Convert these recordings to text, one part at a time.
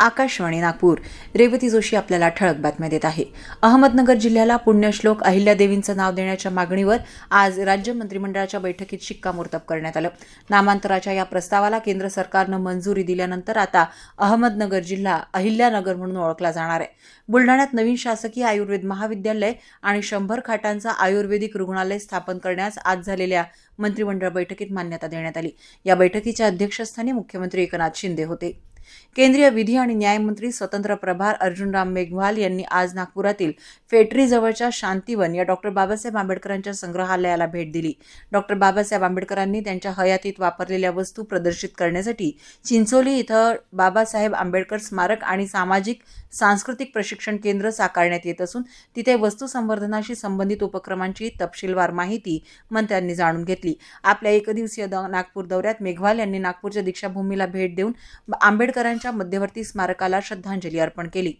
आकाशवाणी नागपूर. रेवती जोशी आपल्याला ठळक बातम्या देत आहे. अहमदनगर जिल्ह्याला पुण्यश्लोक अहिल्यादेवींचं नाव देण्याच्या मागणीवर आज राज्य मंत्रिमंडळाच्या बैठकीत शिक्कामोर्तब करण्यात आलं. नामांतराच्या या प्रस्तावाला केंद्र सरकारनं मंजुरी दिल्यानंतर आता अहमदनगर जिल्हा अहिल्यानगर म्हणून ओळखला जाणार आहे. बुलढाण्यात नवीन शासकीय आयुर्वेद महाविद्यालय आणि शंभर खाटांचं आयुर्वेदिक रुग्णालय स्थापन करण्यास आज झालेल्या मंत्रिमंडळ बैठकीत मान्यता देण्यात आली. या बैठकीच्या अध्यक्षस्थानी मुख्यमंत्री एकनाथ शिंदे होते. केंद्रीय विधी आणि न्यायमंत्री स्वतंत्र प्रभार अर्जुनराम मेघवाल यांनी आज नागपुरातील फेटरीजवळच्या शांतीवन या डॉक्टर बाबासाहेब आंबेडकरांच्या संग्रहालयाला भेट दिली. डॉक्टर बाबासाहेब आंबेडकरांनी त्यांच्या हयातीत वापरलेल्या वस्तू प्रदर्शित करण्यासाठी चिंचोली इथं बाबासाहेब आंबेडकर स्मारक आणि सामाजिक सांस्कृतिक प्रशिक्षण केंद्र साकारण्यात येत असून तिथे वस्तू संवर्धनाशी संबंधित उपक्रमांची तपशीलवार माहिती मंत्र्यांनी जाणून घेतली. आपल्या एकदिवसीय द नागपूर दौऱ्यात मेघवाल यांनी नागपूरच्या दीक्षाभूमीला भेट देऊन आंबेडकर आंबेडकरांच्या मध्यवर्ती स्मारकाला श्रद्धांजली अर्पण केली.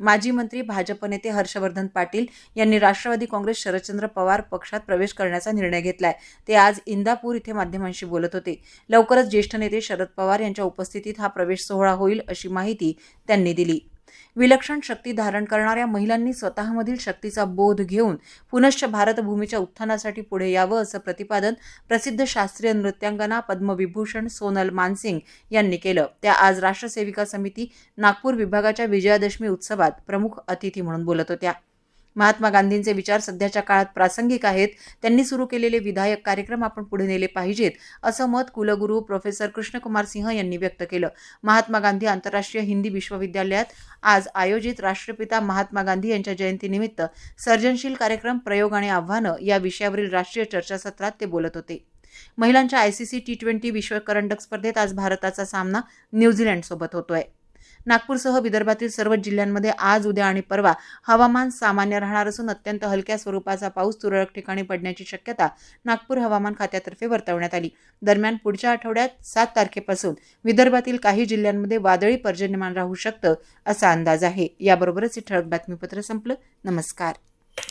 माजी मंत्री भाजप नेते हर्षवर्धन पाटील यांनी राष्ट्रवादी काँग्रेस शरदचंद्र पवार पक्षात प्रवेश करण्याचा निर्णय घेतलाय. ते आज इंदापूर इथे माध्यमांशी बोलत होते. लवकरच ज्येष्ठ नेते शरद पवार यांच्या उपस्थितीत हा प्रवेश सोहळा होईल अशी माहिती त्यांनी दिली. विलक्षण शक्ती धारण करणाऱ्या महिलांनी स्वतःमधील शक्तीचा बोध घेऊन पुनश्च भारतभूमीच्या उत्थानासाठी पुढे यावं असं प्रतिपादन प्रसिद्ध शास्त्रीय नृत्यांगना पद्मविभूषण सोनल मानसिंग यांनी केलं. त्या आज राष्ट्रसेविका समिती नागपूर विभागाच्या विजयादशमी उत्सवात प्रमुख अतिथी म्हणून बोलत होत्या. महात्मा गांधींचे विचार सध्याच्या काळात प्रासंगिक आहेत. त्यांनी सुरू केलेले विधायक कार्यक्रम आपण पुढे नेले पाहिजेत असं मत कुलगुरू प्रोफेसर कृष्णकुमार सिंह यांनी व्यक्त केलं. महात्मा गांधी आंतरराष्ट्रीय हिंदी विश्वविद्यालयात आज आयोजित राष्ट्रपिता महात्मा गांधी यांच्या जयंतीनिमित्त सर्जनशील कार्यक्रम प्रयोग आणि आव्हानं या विषयावरील राष्ट्रीय चर्चासत्रात ते बोलत होते. महिलांच्या आयसीसी टी ट्वेंटी विश्वकरंडक स्पर्धेत आज भारताचा सामना न्यूझीलंडसोबत होतोय. नागपूरसह विदर्भातील सर्वच जिल्ह्यांमध्ये आज उद्या आणि परवा हवामान सामान्य राहणार असून अत्यंत हलक्या स्वरूपाचा पाऊस तुरळक ठिकाणी पडण्याची शक्यता नागपूर हवामान खात्यातर्फे वर्तवण्यात आली. दरम्यान पुढच्या आठवड्यात सात तारखेपासून विदर्भातील काही जिल्ह्यांमध्ये वादळी पर्जन्यमान राहू शकतं असा अंदाज आहे. याबरोबरच हे ठळक बातमीपत्र संपलं. नमस्कार.